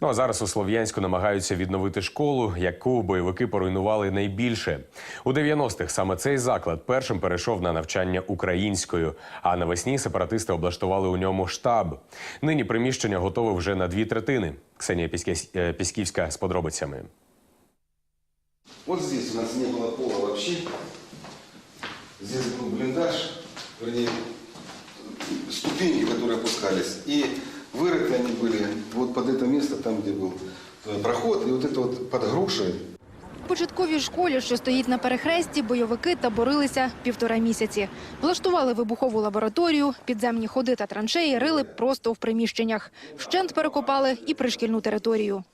Ну а зараз у Слов'янську намагаються відновити школу, яку бойовики поруйнували найбільше. У 90-х саме цей заклад першим перейшов на навчання українською. А навесні сепаратисти облаштували у ньому штаб. Нині приміщення готове вже на дві третини. Ксенія Піське- е, Пісківська з подробицями. Вот здесь у нас не было пола вообще. Здесь был блиндаж, вернее, ступеньки, которые опускались. И вырыты они были там, где был э, проход. И вот это вот под грушей В початковій школі, що стоїть на перехресті, бойовики таборилися півтора місяці. Влаштували вибухову лабораторію, підземні ходи та траншеї рили просто в приміщеннях. Вщент перекопали і пришкільну територію.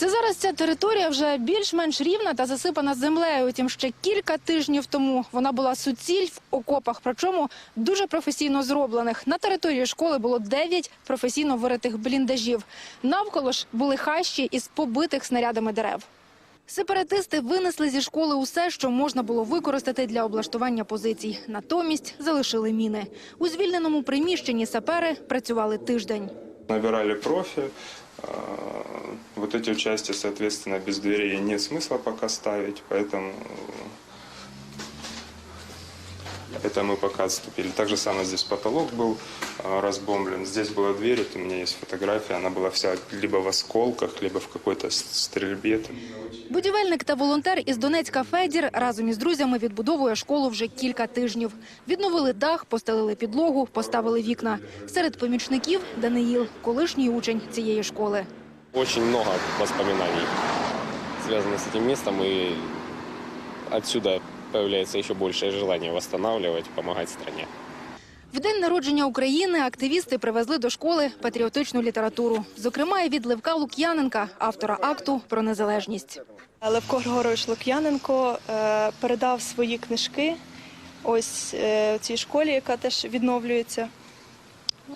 Це зараз ця територія вже більш-менш рівна та засипана землею. Утім, ще кілька тижнів тому вона була суціль в окопах, причому дуже професійно зроблених. На території школи було 9 професійно виритих бліндажів. Навколо ж були хащі із побитих снарядами дерев. Сепаратисти винесли зі школи усе, що можна було використати для облаштування позицій. Натомість залишили міни. У звільненому приміщенні сапери працювали тиждень. Набирали профи. А, Вот эти части, соответственно, без дверей нет смысла пока ставить, поэтому э, это мы пока отступили. Так же самое здесь потолок был а, разбомблен. Здесь была дверь, вот у меня есть фотография, она была вся либо в осколках, либо в какой-то с- стрельбе. Будівельник та волонтер із Донецька Федір разом із друзями відбудовує школу вже кілька тижнів. Відновили дах, постелили підлогу, поставили вікна. Серед помічників Даниїл, колишній учень цієї школи. Очень много воспоминаний связано с этим местом, и отсюда появляется еще большее желание восстанавливать, помогать стране. В день народження України активісти привезли до школи патріотичну літературу. Зокрема, і від Левка Лук'яненка, автора акту про незалежність. Левко Григорович Лук'яненко е, передав свої книжки ось е, цій школі, яка теж відновлюється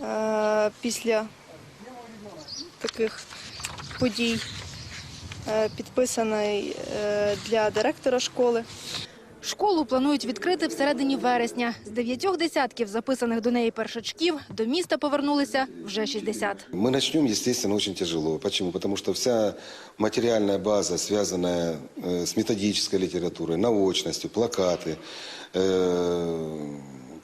е, після таких подій. Е, Підписаний е, для директора школи. Школу планують відкрити всередині вересня. З дев'ятьох десятків записаних до неї першачків до міста повернулися вже 60. Мы начнем, естественно, очень тяжело. Почему? Потому что вся материальная база, связанная э, с методической литературой, научностью, плакаты,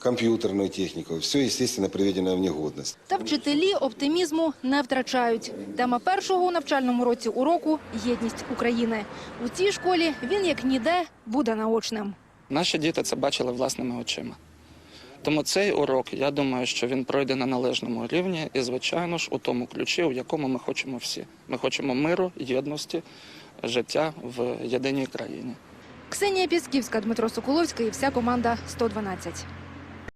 компьютерной техникой, все, естественно, приведено в негодность. Та вчителі оптимізму не втрачають. Тема першого у навчальному році уроку – єдність України. У цій школі він, як ніде, буде наочним. Наші діти це бачили власними очима. Тому цей урок, я думаю, що він пройде на належному рівні і, звичайно ж, у тому ключі, у якому ми хочемо всі. Ми хочемо миру, єдності, життя в єдиній країні. Ксенія Пісківська, Дмитро Соколовський і вся команда «112».